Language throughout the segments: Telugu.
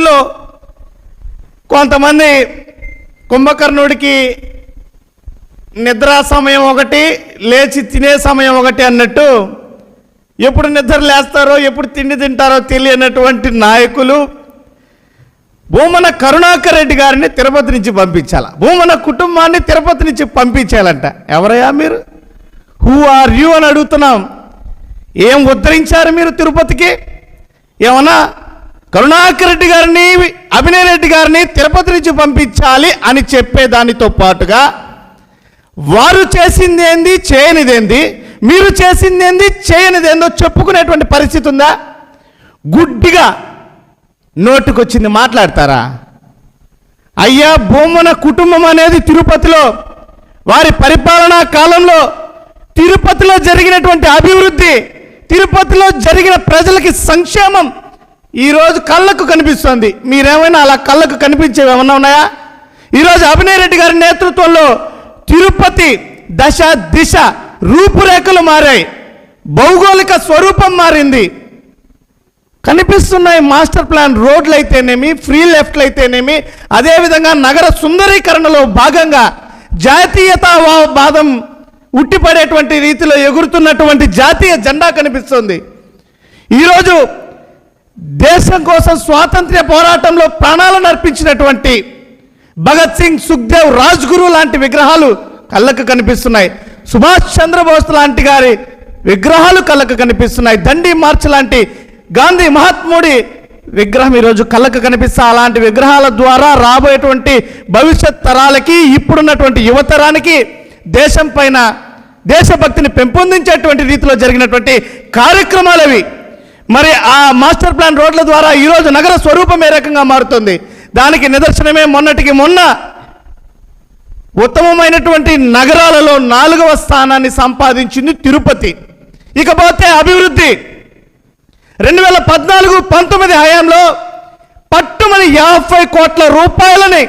వాటిలో కొంతమంది కుంభకర్ణుడికి నిద్రా సమయం ఒకటి లేచి తినే సమయం ఒకటి అన్నట్టు ఎప్పుడు నిద్ర లేస్తారో ఎప్పుడు తిండి తింటారో తెలియనటువంటి నాయకులు భూమన కరుణాకర్ రెడ్డి గారిని తిరుపతి నుంచి పంపించాల. భూమన కుటుంబాన్ని తిరుపతి నుంచి పంపించాలంట. ఎవరయ్యా మీరు? హూ ఆర్ యూ అని అడుగుతున్నాం. ఏం ఉద్ధరించారు మీరు తిరుపతికి? ఏమన్నా కరుణాకర్ రెడ్డి గారిని అభినయ్ రెడ్డి గారిని తిరుపతి నుంచి పంపించాలి అని చెప్పేదానితో పాటుగా వారు చేసింది ఏంది చేయనిదేంది మీరు చేసింది ఏంది చేయనిదేందో చెప్పుకునేటువంటి పరిస్థితి ఉందా? గుడ్డిగా నోటుకొచ్చింది మాట్లాడతారా? అయ్యా భూమన కుటుంబం అనేది తిరుపతిలో వారి పరిపాలనా కాలంలో తిరుపతిలో జరిగినటువంటి అభివృద్ధి తిరుపతిలో జరిగిన ప్రజలకి సంక్షేమం ఈరోజు కళ్ళకు కనిపిస్తుంది. మీరేమైనా అలా కళ్ళకు కనిపించేవి ఏమన్నా ఉన్నాయా? ఈరోజు అభినయ్ రెడ్డి గారి నేతృత్వంలో తిరుపతి దశ దిశ రూపురేఖలు మారాయి. భౌగోళిక స్వరూపం మారింది. కనిపిస్తున్నాయి మాస్టర్ ప్లాన్ రోడ్లు అయితేనేమి ఫ్రీ లెఫ్ట్లు అయితేనేమి అదేవిధంగా నగర సుందరీకరణలో భాగంగా జాతీయతావాదం ఉట్టిపడేటువంటి రీతిలో ఎగురుతున్నటువంటి జాతీయ జెండా కనిపిస్తుంది. ఈరోజు దేశం కోసం స్వాతంత్ర్య పోరాటంలో ప్రాణాలను అర్పించినటువంటి భగత్ సింగ్ సుఖ్దేవ్ రాజ్గురు లాంటి విగ్రహాలు కళ్ళకు కనిపిస్తున్నాయి. సుభాష్ చంద్రబోస్ లాంటి గారి విగ్రహాలు కళ్ళకు కనిపిస్తున్నాయి. దండి మార్చ్ లాంటి గాంధీ మహాత్ముడి విగ్రహం ఈరోజు కళ్ళకు కనిపిస్తా. అలాంటి విగ్రహాల ద్వారా రాబోయేటువంటి భవిష్యత్ తరాలకి ఇప్పుడున్నటువంటి యువతరానికి దేశం పైన దేశభక్తిని పెంపొందించేటువంటి రీతిలో జరిగినటువంటి కార్యక్రమాలు అవి మరి ఆ మాస్టర్ ప్లాన్ రోడ్ల ద్వారా ఈరోజు నగర స్వరూపం ఏ రకంగా మారుతుంది? దానికి నిదర్శనమే మొన్నటికి మొన్న ఉత్తమమైనటువంటి నగరాలలో నాలుగవ స్థానాన్ని సంపాదించింది తిరుపతి. ఇకపోతే అభివృద్ధి. రెండు వేల పద్నాలుగు పంతొమ్మిది హయాంలో పట్టుమని యాభై కోట్ల రూపాయలని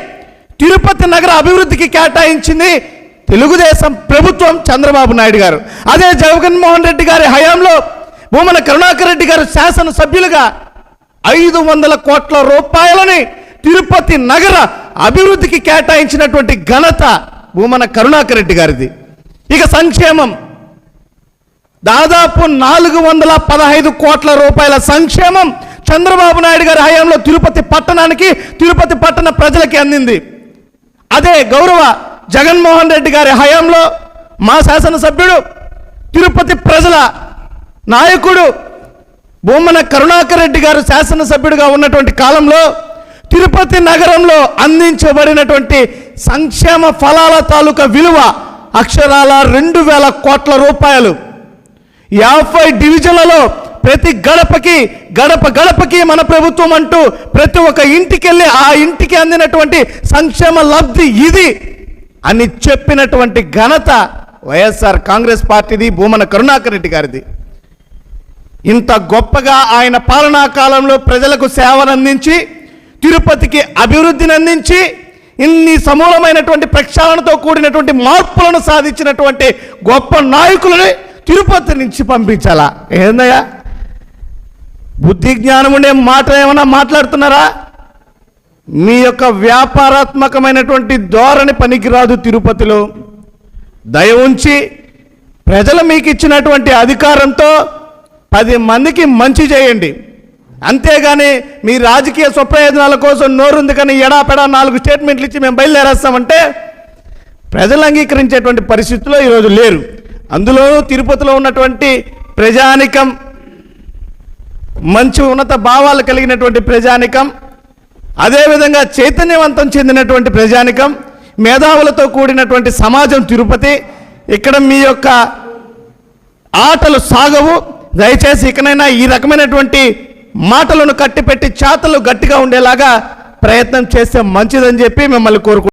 తిరుపతి నగర అభివృద్ధికి కేటాయించింది తెలుగుదేశం ప్రభుత్వం చంద్రబాబు నాయుడు గారు. అదే జగన్మోహన్ రెడ్డి గారి హయాంలో భూమన కరుణాకర్ రెడ్డి గారు శాసనసభ్యులుగా ఐదు వందల కోట్ల రూపాయలని తిరుపతి నగర అభివృద్ధికి కేటాయించినటువంటి ఘనత భూమన కరుణాకర్ రెడ్డి గారిది. ఇక సంక్షేమం. దాదాపు నాలుగు వందల పదహైదు కోట్ల రూపాయల సంక్షేమం చంద్రబాబు నాయుడు గారి హయాంలో తిరుపతి పట్టణానికి తిరుపతి పట్టణ ప్రజలకి అందింది. అదే గౌరవ జగన్మోహన్ రెడ్డి గారి హయాంలో మా శాసనసభ్యుడు తిరుపతి ప్రజల నాయకుడు బొమ్మన కరుణాకర్ రెడ్డి గారు శాసనసభ్యుడిగా ఉన్నటువంటి కాలంలో తిరుపతి నగరంలో అందించబడినటువంటి సంక్షేమ ఫలాల తాలూకా విలువ అక్షరాల రెండు వేల కోట్ల రూపాయలు. యాభై డివిజన్లలో ప్రతి గడపకి గడప గడపకి మన ప్రభుత్వం అంటూ ప్రతి ఒక్క ఇంటికి వెళ్ళి ఆ ఇంటికి అందినటువంటి సంక్షేమ లబ్ధి ఇది అని చెప్పినటువంటి ఘనత వైఎస్ఆర్ కాంగ్రెస్ పార్టీది భూమన కరుణాకర్ రెడ్డి గారిది. ఇంత గొప్పగా ఆయన పాలనా కాలంలో ప్రజలకు సేవను అందించి తిరుపతికి అభివృద్ధిని అందించి ఇన్ని సమూలమైనటువంటి ప్రక్షాళనతో కూడినటువంటి మార్పులను సాధించినటువంటి గొప్ప నాయకులని తిరుపతి నుంచి పంపించాలా? ఏందయ్యా? బుద్ధి జ్ఞానం ఉండే మాట ఏమన్నా మాట్లాడుతున్నారా? మీ యొక్క వ్యాపారాత్మకమైనటువంటి ధోరణి పనికిరాదు తిరుపతిలో. దయ ఉంచి ప్రజలు మీకు ఇచ్చినటువంటి అధికారంతో పది మందికి మంచి చేయండి. అంతేగాని మీ రాజకీయ స్వప్రయోజనాల కోసం నోరుంది కానీ ఎడాపెడా నాలుగు స్టేట్మెంట్లు ఇచ్చి మేము బయలుదేరేస్తామంటే ప్రజలు అంగీకరించేటువంటి పరిస్థితుల్లో ఈరోజు లేరు. అందులో తిరుపతిలో ఉన్నటువంటి ప్రజానికం మంచి ఉన్నత భావాలు కలిగినటువంటి ప్రజానికం అదేవిధంగా చైతన్యవంతం చెందినటువంటి ప్రజానికం మేధావులతో కూడినటువంటి సమాజం తిరుపతి. ఇక్కడ మీ యొక్క ఆటలు సాగవు. దయచేసి ఇకనైనా ఈ రకమైనటువంటి మాటలను కట్టిపెట్టి చేతలు గట్టిగా ఉండేలాగా ప్రయత్నం చేస్తే మంచిదని చెప్పి మిమ్మల్ని కోరుకుంటున్నాను